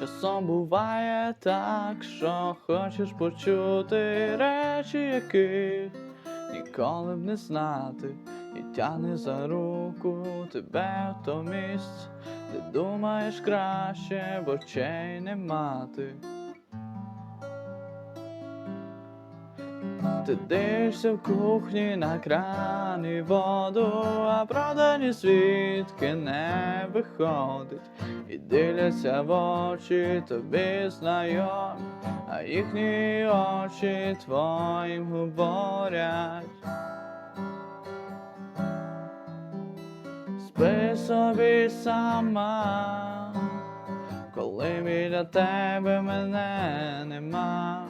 Часом буває так, що хочеш почути речі, яких ніколи б не знати, і тягне за руку тебе в то місце, де думаєш краще, бо очей не мати. Ти дивишся в кухні на крані воду, а продані свідки не виходить. І дивляться в очі тобі знайомі, а їхні очі твоїм говорять. Спи собі сама, коли біля тебе мене нема.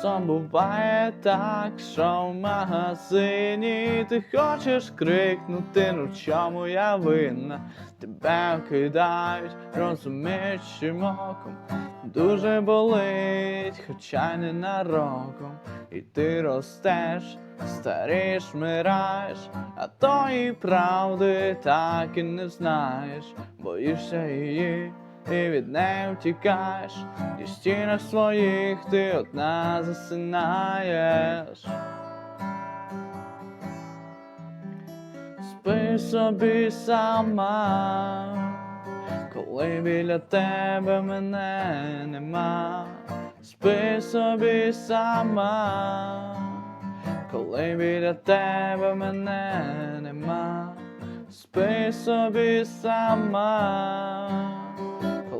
Часом буває так, що в магазині ти хочеш крикнути, ну чому я винна? Тебе кидають, розуміючим оком, дуже болить, хоча не нароком. І ти ростеш, старіш, вмираєш, а тої правди так і не знаєш, боїшся її і від неї втікаєш, і стінах своїх ти одна засинаєш. Спи собі сама, коли біля тебе мене нема. Спи собі сама, коли біля тебе мене нема. Спи собі сама,